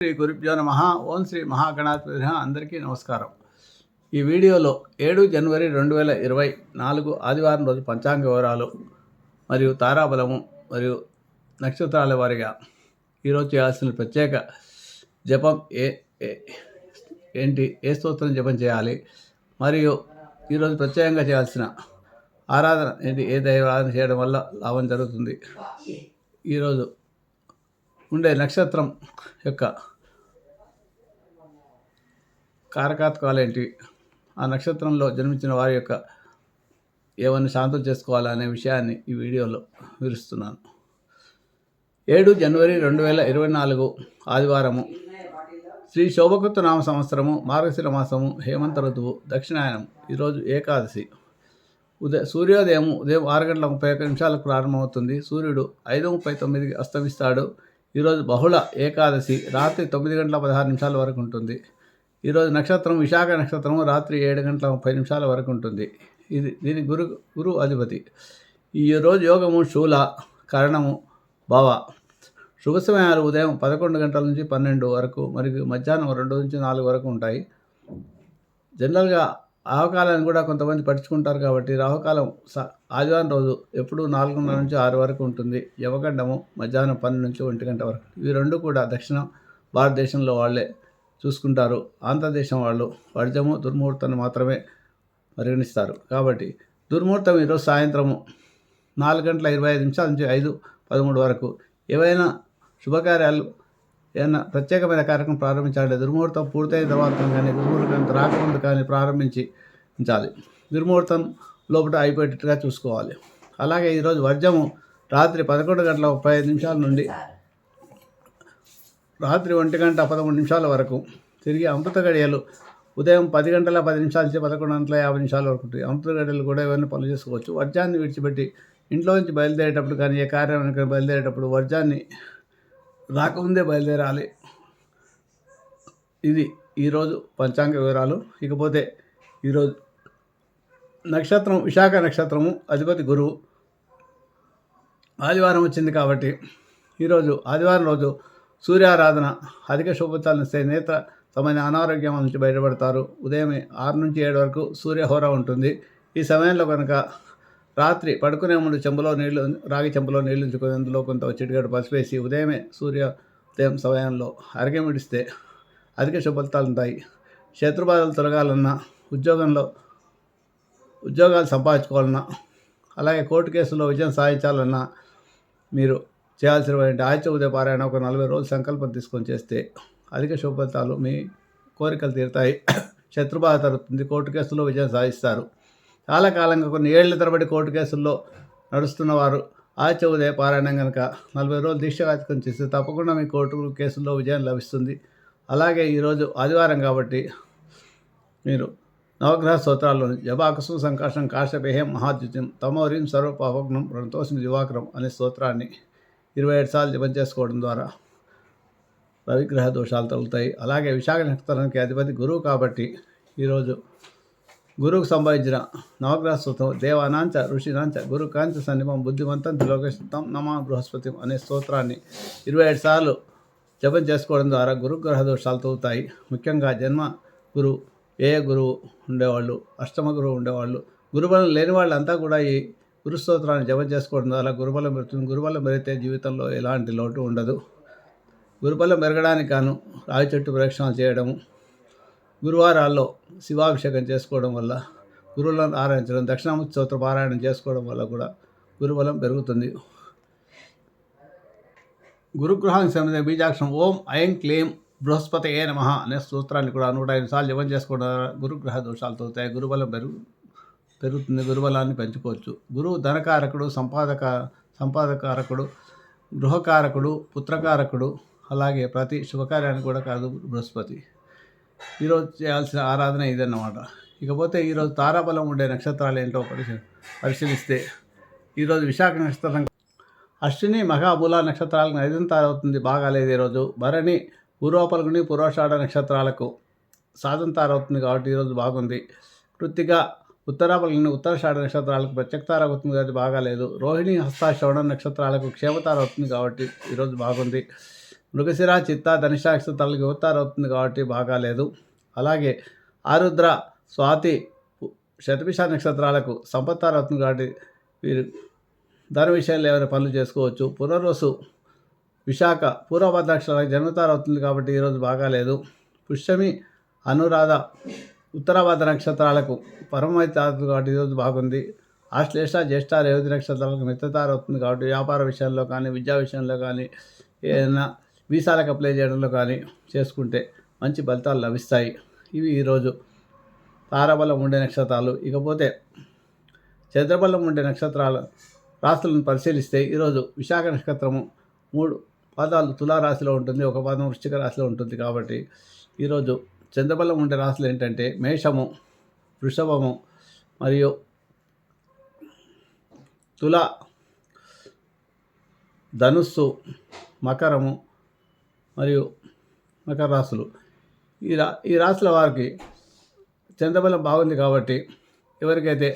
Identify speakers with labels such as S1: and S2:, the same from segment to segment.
S1: శ్రీ గురుభ్యో నమ. ఓం శ్రీ మహాగణాధిపతి అందరికీ నమస్కారం. ఈ వీడియోలో ఏడు జనవరి రెండు వేల ఇరవై నాలుగు ఆదివారం రోజు పంచాంగ వివరాలు మరియు తారాబలము మరియు నక్షత్రాల వారిగా ఈరోజు చేయాల్సిన ప్రత్యేక జపం ఏ ఏ- ఏంటి ఏ స్తోత్రం జపం చేయాలి మరియు ఈరోజు ప్రత్యేకంగా చేయాల్సిన ఆరాధన ఏంటి ఏ దైవ ఆరాధన చేయడం వల్ల లాభం జరుగుతుంది. ఈరోజు ఉండే నక్షత్రం యొక్క కారకాత్మకాలు ఏంటి ఆ నక్షత్రంలో జన్మించిన వారి యొక్క ఏమని శాంతం చేసుకోవాలనే విషయాన్ని ఈ వీడియోలో వివరిస్తున్నాను. ఏడు జనవరి రెండు వేల ఇరవై నాలుగు ఆదివారము. శ్రీ శోభకృత నామ సంవత్సరము మార్గశిర మాసము హేమంత ఋతువు దక్షిణాయనం ఈరోజు ఏకాదశి. ఉదయ సూర్యోదయం ఉదయం ఆరు గంటల ముప్పై ఒక్క నిమిషాలకు ప్రారంభమవుతుంది. సూర్యుడు ఐదు ముప్పై తొమ్మిదికి అస్తమిస్తాడు. ఈరోజు బహుళ ఏకాదశి రాత్రి తొమ్మిది గంటల పదహారు నిమిషాల వరకు ఉంటుంది. ఈరోజు నక్షత్రం విశాఖ నక్షత్రం రాత్రి ఏడు గంటల ముప్పై నిమిషాల వరకు ఉంటుంది. ఇది దీని గురు గురు అధిపతి. ఈ రోజు యోగము శూల కరణము భవ. శుభ సమయాలు ఉదయం పదకొండు గంటల నుంచి పన్నెండు వరకు మరియు మధ్యాహ్నం రెండు నుంచి నాలుగు వరకు ఉంటాయి. జనరల్గా రాహుకాలాన్ని కూడా కొంతమంది పట్టించుకుంటారు కాబట్టి రాహుకాలం స ఆదివారం రోజు ఎప్పుడు నాలుగున్నర నుంచి ఆరు వరకు ఉంటుంది. యవగండము మధ్యాహ్నం పన్నెండు నుంచి ఒంటి గంట వరకు. ఇవి రెండు కూడా దక్షిణ భారతదేశంలో వాళ్ళే. చూసుకుంటారు. ఆంధ్రదేశం వాళ్ళు వర్జము దుర్ముహూర్తాన్ని మాత్రమే పరిగణిస్తారు. కాబట్టి దుర్ముహూర్తం ఈరోజు సాయంత్రము నాలుగు గంటల ఇరవై ఐదు నిమిషాల నుంచి ఐదు పదమూడు వరకు ఏవైనా శుభకార్యాలు ఏదైనా ప్రత్యేకమైన కార్యక్రమం ప్రారంభించాలి దుర్ముహూర్తం పూర్తయిన తర్వాత కానీ దుర్ముహూర్తం రాకముందు కానీ ప్రారంభించి ఉంచాలి. దుర్ముహూర్తం లోపల అయిపోయేటట్టుగా చూసుకోవాలి. అలాగే ఈరోజు వర్జము రాత్రి పదకొండు గంటల ముప్పై ఐదు నిమిషాల నుండి రాత్రి ఒంటి గంట పదమూడు నిమిషాల వరకు తిరిగి అమృత గడియలు ఉదయం పది గంటల పది నిమిషాల నుంచి పదకొండు గంటల యాభై నిమిషాల వరకు ఉంటాయి. అమృత గడియలు కూడా ఇవన్నీ పనులు చేసుకోవచ్చు. వర్జాన్ని విడిచిపెట్టి ఇంట్లో నుంచి బయలుదేరేటప్పుడు కానీ ఏ కార్యానికి బయలుదేరేటప్పుడు వర్జాన్ని రాకముందే బయలుదేరాలి. ఇది ఈరోజు పంచాంగ వివరాలు. ఇకపోతే ఈరోజు నక్షత్రం విశాఖ నక్షత్రము అధిపతి గురువు. ఆదివారం వచ్చింది కాబట్టి ఈరోజు ఆదివారం రోజు సూర్యారాధన అధిక శుభతాలను ఇస్తే నేత్ర తమైన అనారోగ్యం నుంచి బయటపడతారు. ఉదయం ఆరు నుంచి ఏడు వరకు సూర్యహోర ఉంటుంది. ఈ సమయంలో కనుక రాత్రి పడుకునే ముందు చెంబులో నీళ్ళు రాగి చెంబులో నీళ్ళు ఉంచుకొని అందులో కొంత చిటికెడు పసిపేసి ఉదయమే సూర్య ఉదయం సమయంలో అరగమిడిస్తే అధిక శుభఫలితాలు ఉంటాయి. శత్రుబాధలు తొలగాలన్నా ఉద్యోగంలో ఉద్యోగాలు సంపాదించుకోవాలన్నా అలాగే కోర్టు కేసులో విజయం సాధించాలన్నా మీరు చేయాల్సినటువంటి ఆదిత్య ఉదయ పారాయణ ఒక నలభై రోజులు సంకల్పం తీసుకొని చేస్తే అధిక శుభఫలితాలు మీ కోరికలు తీరుతాయి. శత్రుబాధ తరుగుతుంది కోర్టు కేసులో విజయం సాధిస్తారు. చాలా కాలంగా కొన్ని ఏళ్ళ తరబడి కోర్టు కేసుల్లో నడుస్తున్న వారు ఉదయ పారాయణం కనుక నలభై రోజులు దీక్ష కార్యక్రమం చేస్తే తప్పకుండా మీ కోర్టు కేసుల్లో విజయం లభిస్తుంది. అలాగే ఈరోజు ఆదివారం కాబట్టి మీరు నవగ్రహ స్తోత్రాల్లో జబాకుసు సంకాశం కాశపేహం మహాద్యుత్యం తమోరిం సర్వపాపగ్నం రణతోషం దివాకరం అనే స్తోత్రాన్ని ఇరవై ఏడు సార్లు జపం చేసుకోవడం ద్వారా రవిగ్రహ దోషాలు తగులుతాయి. అలాగే విశాఖ నక్షత్రానికి అధిపతి గురువు కాబట్టి ఈరోజు గురువుకు సంబంధించిన నవగ్రహ స్తోత్రం దేవానాంచ ఋషినాంచ గురు కాంచ సన్నిమం బుద్ధిమంతం త్రిలోకేశం నమ బృహస్పతి అనే స్తోత్రాన్ని ఇరవై ఏడు సార్లు జపం చేసుకోవడం ద్వారా గురుగ్రహ దోషాలు తగ్గుతాయి ముఖ్యంగా జన్మ గురువు ఏ గురువు ఉండేవాళ్ళు అష్టమ గురువు ఉండేవాళ్ళు గురుబలం లేని వాళ్ళంతా కూడా ఈ గురుస్తోత్రాన్ని జపం చేసుకోవడం ద్వారా గురుబలం పెరుగుతుంది. గురుబలం పెరిగితే జీవితంలో ఎలాంటి లోటు ఉండదు. గురుబలం పెరగడానికి గాను రావి చెట్టు ప్రదక్షిణాలు చేయడము గురువారాల్లో శివాభిషేకం చేసుకోవడం వల్ల గురువులను ఆరాధించడం దక్షిణామూర్తి స్తోత్ర పారాయణం చేసుకోవడం వల్ల కూడా గురుబలం పెరుగుతుంది. గురుగ్రహానికి సంబంధించిన బీజాక్షరం ఓం ఐం క్లీం బృహస్పతి ఏ నమ అనే సూత్రాన్ని కూడా నూట ఐదు సార్లు జపం చేసుకోవడం ద్వారా గురుగ్రహ దోషాలు తోతాయి గురుబలం పెరుగు పెరుగుతుంది గురుబలాన్ని పెంచుకోవచ్చు. గురువు ధనకారకుడు సంపాదక సంపాదకారకుడు గృహకారకుడు పుత్రకారకుడు అలాగే ప్రతి శుభకార్యానికి కూడా కాదు బృహస్పతి. ఈరోజు చేయాల్సిన ఆరాధన ఇదన్నమాట. ఇకపోతే ఈరోజు తారాబలం ఉండే నక్షత్రాలు ఏంటో పరిశీ పరిశీలిస్తే ఈరోజు విశాఖ నక్షత్రం. అశ్విని మహాబుల నక్షత్రాలకు ఐదం తారవుతుంది బాగాలేదు ఈరోజు. భరణి పూర్వపల్గుని పూర్వషాఢ నక్షత్రాలకు సాధన తారవుతుంది కాబట్టి ఈరోజు బాగుంది. కృత్తిక ఉత్తర ఉత్తరాషాఢ నక్షత్రాలకు ప్రత్యక్తార అవుతుంది కాబట్టి బాగాలేదు. రోహిణి హస్త శ్రవణ నక్షత్రాలకు క్షేమతార అవుతుంది కాబట్టి ఈరోజు బాగుంది. మృగశిర చిత్త ధనుష నక్షత్రాలకు యువతార అవుతుంది కాబట్టి బాగాలేదు. అలాగే ఆరుద్ర స్వాతి శతభిష నక్షత్రాలకు సంపత్తార అవుతుంది కాబట్టి వీరు ధన విషయంలో ఏమైనా పనులు చేసుకోవచ్చు. పునర్వసు విశాఖ పూర్వభద్ర జన్మతార అవుతుంది కాబట్టి ఈరోజు బాగాలేదు. పుష్యమి అనురాధ ఉత్తరాభద్ర నక్షత్రాలకు పరమైతారు కాబట్టి ఈరోజు బాగుంది. ఆశ్లేష జ్యేష్ఠ రేవతి నక్షత్రాలకు మిత్రతార అవుతుంది కాబట్టి వ్యాపార విషయంలో కానీ విద్యా విషయంలో కానీ ఏదైనా వీసాలకు అప్లై చేయడంలో కానీ చేసుకుంటే మంచి ఫలితాలు లభిస్తాయి. ఇవి ఈరోజు తారాబలం ఉండే నక్షత్రాలు. ఇకపోతే చంద్రబలం ఉండే నక్షత్రాల రాశులను పరిశీలిస్తే ఈరోజు విశాఖ నక్షత్రము మూడు పాదాలు తులారాశిలో ఉంటుంది ఒక పాదం వృశ్చిక రాశిలో ఉంటుంది కాబట్టి ఈరోజు చంద్రబలం ఉండే రాశులు ఏంటంటే మేషము వృషభము మరియు తుల ధనుస్సు మకరము మరియు మకర రాశులు. ఈ రా ఈ రాశుల వారికి చంద్రబలం బాగుంది కాబట్టి ఎవరికైతే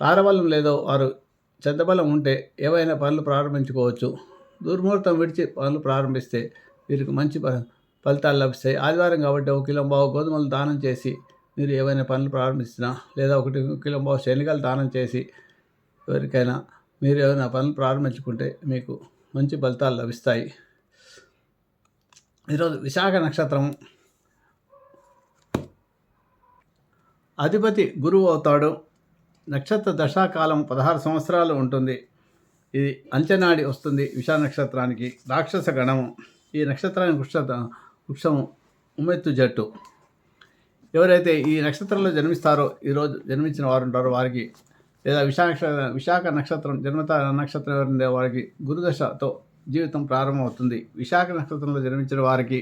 S1: తారబలం లేదో వారు చంద్రబలం ఉంటే ఏవైనా పనులు ప్రారంభించుకోవచ్చు. దుర్ముహూర్తం విడిచి పనులు ప్రారంభిస్తే వీరికి మంచి ఫలితాలు లభిస్తాయి. ఆదివారం కాబట్టి ఒక కిలో బావు గోధుమలు దానం చేసి మీరు ఏవైనా పనులు ప్రారంభించినా లేదా ఒకటి కిలో బావు శనగలు దానం చేసి ఎవరికైనా మీరు ఏమైనా పనులు ప్రారంభించుకుంటే మీకు మంచి ఫలితాలు లభిస్తాయి. ఈరోజు విశాఖ నక్షత్రం అధిపతి గురువు అవుతాడు. నక్షత్ర దశాకాలం పదహారు సంవత్సరాలు ఉంటుంది. ఇది అంచనాడి వస్తుంది విశాఖ నక్షత్రానికి రాక్షస గణము. ఈ నక్షత్రానికి వృక్షం వృక్షము ఉమ్మెత్తు జట్టు. ఎవరైతే ఈ నక్షత్రంలో జన్మిస్తారో ఈరోజు జన్మించిన వారు ఉంటారో వారికి లేదా విశాఖ విశాఖ నక్షత్రం జన్మత నక్షత్రం ఎవరిందే వారికి గురుదశతో జీవితం ప్రారంభమవుతుంది. విశాఖ నక్షత్రంలో జన్మించిన వారికి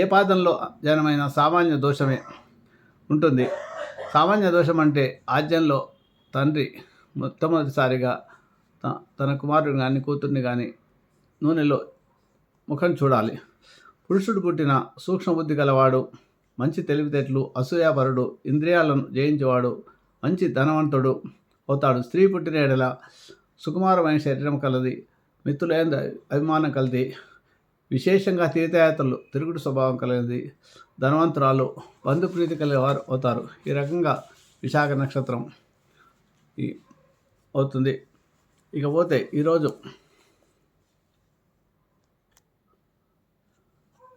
S1: ఏ పాదంలో జనమైన సామాన్య దోషమే ఉంటుంది. సామాన్య దోషం అంటే ఆద్యంలో తండ్రి మొట్టమొదటిసారిగా తన కుమారుడిని కానీ కూతుర్ని కానీ నూనెలో ముఖం చూడాలి. పురుషుడు పుట్టిన సూక్ష్మబుద్ధి గలవాడు మంచి తెలివితేటలు అసూయాపరుడు ఇంద్రియాలను జయించేవాడు మంచి ధనవంతుడు అవుతాడు. స్త్రీ పుట్టిన ఎడల సుకుమారమైన శరీరం కలది మిత్రులైన అభిమానం కలది విశేషంగా తీర్థయాత్రలు తిరుగుడు స్వభావం కలిగింది ధనవంతురాలు బంధుప్రీతి కలిగిన వారు అవుతారు. ఈ రకంగా విశాఖ నక్షత్రం అవుతుంది. ఇకపోతే ఈరోజు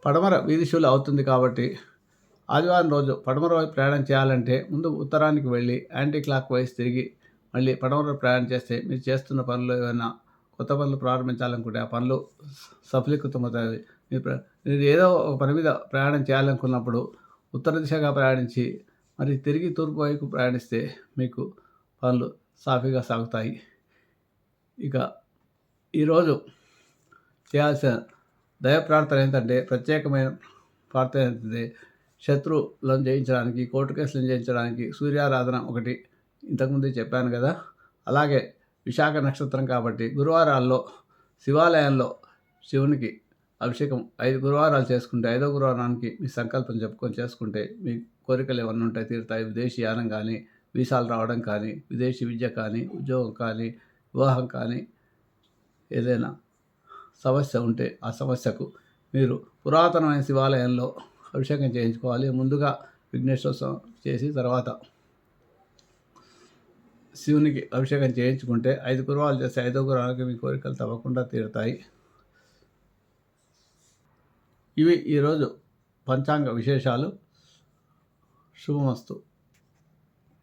S1: పడమర వీధిశూలు అవుతుంది కాబట్టి ఆదివారం రోజు పడమర వైపు ప్రయాణం చేయాలంటే ముందు ఉత్తరానికి వెళ్ళి యాంటీ క్లాక్ వైస్ తిరిగి మళ్ళీ పడమర ప్రయాణం చేస్తే మీరు చేస్తున్న పనులు ఏమైనా కొత్త పనులు ప్రారంభించాలనుకుంటే ఆ పనులు సఫలీకృతమవుతాయి. మీరు మీరు ఏదో ఒక పని మీద ప్రయాణం చేయాలనుకున్నప్పుడు ఉత్తర దిశగా ప్రయాణించి మరి తిరిగి తూర్పు వైపు ప్రయాణిస్తే మీకు పనులు సాఫీగా సాగుతాయి. ఇక ఈరోజు చేయాల్సిన దైవ ప్రార్థన ఏంటంటే ప్రత్యేకమైన ప్రార్థన ఏంటంటే శత్రువులను జయించడానికి కోర్టు కేసులను జయించడానికి సూర్యారాధన ఒకటి ఇంతకుముందే చెప్పాను కదా. అలాగే విశాఖ నక్షత్రం కాబట్టి గురువారాల్లో శివాలయంలో శివునికి అభిషేకం ఐదు గురువారాలు చేసుకుంటే ఐదో గురువారానికి మీ సంకల్పం చెప్పుకొని చేసుకుంటే మీ కోరికలు ఏమన్నా ఉంటాయి తీరుతాయి. విదేశీ యానం కానీ వీసాలు రావడం కానీ విదేశీ విద్య కానీ ఉద్యోగం కానీ వివాహం కానీ ఏదైనా సమస్య ఉంటే ఆ సమస్యకు మీరు పురాతనమైన శివాలయంలో అభిషేకం చేయించుకోవాలి. ముందుగా విఘ్నేశ్వర చేసి తర్వాత శివునికి అభిషేకం చేయించుకుంటే ఐదు గురువాలు చేస్తే ఐదో గురువాలకి మీ కోరికలు తప్పకుండా తీరుతాయి. ఇవి ఈరోజు పంచాంగ విశేషాలు. శుభమస్తు.